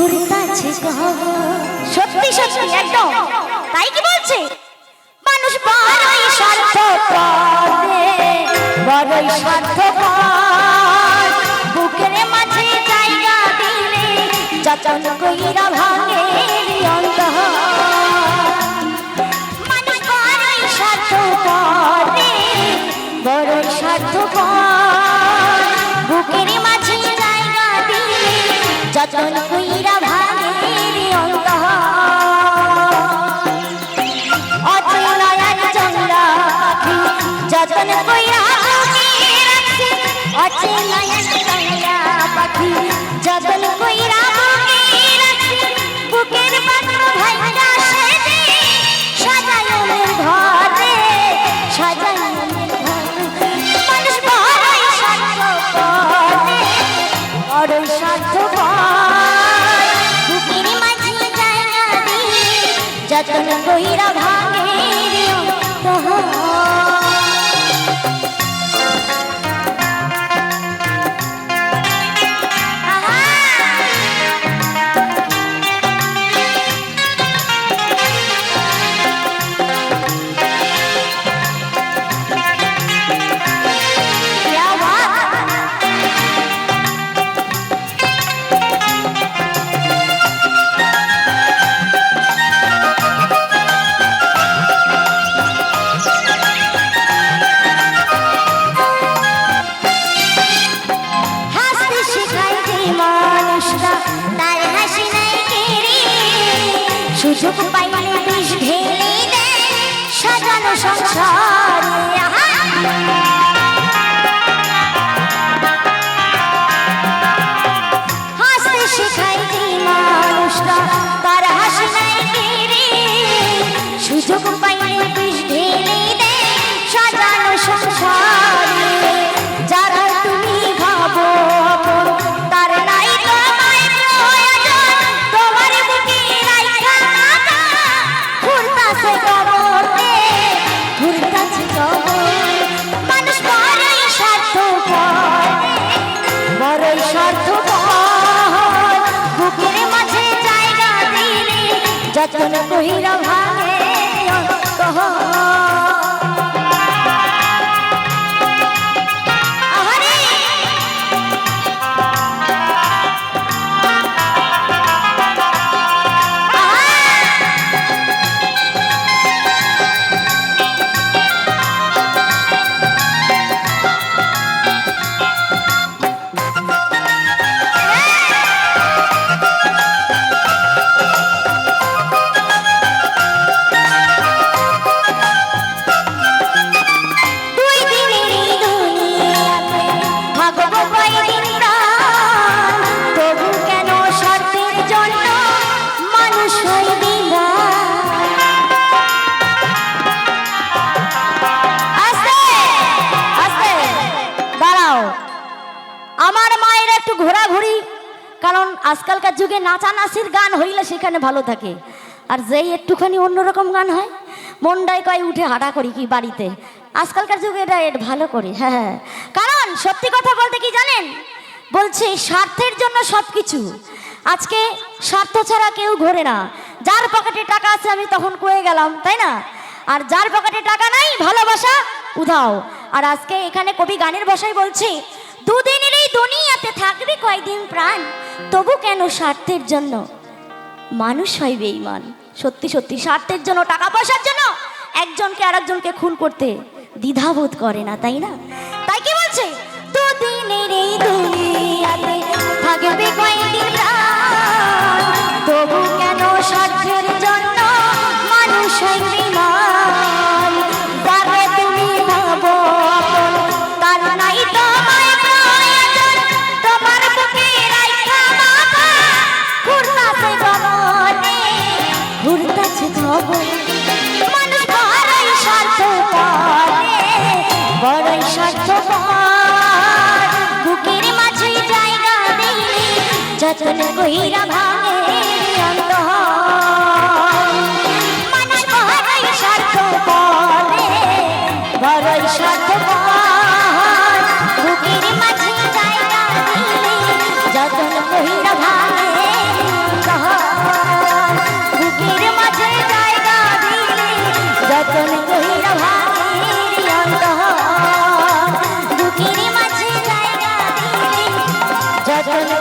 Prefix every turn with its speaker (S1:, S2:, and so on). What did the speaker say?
S1: ঠিক হব সত্যি সত্যি, একদম। তাই কি বলছে? মানুষ বড়ই স্বার্থ বড়ই স্বার্থ বুকের মাঝে জায়গা দিলে যতন কইরা ভাঙে অন্তর। মানুষ বড়ই স্বার্থ বড়ই স্বার্থ বুকের মাঝে জায়গা দিলে যতন কইরা পাখি সংসারে যতন কহিরা ভাঙে আজকালকার যুগে নাচানাচির গান হইলে সেখানে ভালো থাকে। আর যেই একটুখানি অন্যরকম গান হয় মন্ডায় কয় উঠে হাঁটা করি কি বাড়িতে। আজকালকার যুগে এটা ভালো করি হ্যাঁ হ্যাঁ। কারণ সত্যি কথা বলতে কি জানেন? বলছে স্বার্থের জন্য সব কিছু আজকে স্বার্থ ছাড়া কেউ ঘোরে না। যার পকেটে টাকা আছে আমি তখন কয়ে গেলাম, তাই না? আর যার পকেটে টাকা নাই, ভালোবাসা উধাও। আর আজকে এখানে কবি গানের ভাষায় বলছি দুদিনের দুনিয়াতে থাকবে কয়দিন প্রাণ? তবু কেন স্বার্থের জন্য? মানুষ হয় বেঈমান। সত্যি সত্যি, স্বার্থের জন্য, টাকা পয়সার জন্য একজনকে আরেকজনকে খুন করতে দ্বিধাবোধ করে না, তাই না? বচন কইরা ভাঙে অন্ত মানার বড়ই স্বার্থ পরে বড়ই স্বার্থ বুকের মাঝে জায়গা দিলে যতন কইরা ভাঙে বুকের মাঝে জায়গা দিলে যতন কইরা ভাঙে অন্ত বুকের মাঝে জায়গা দিলে যতন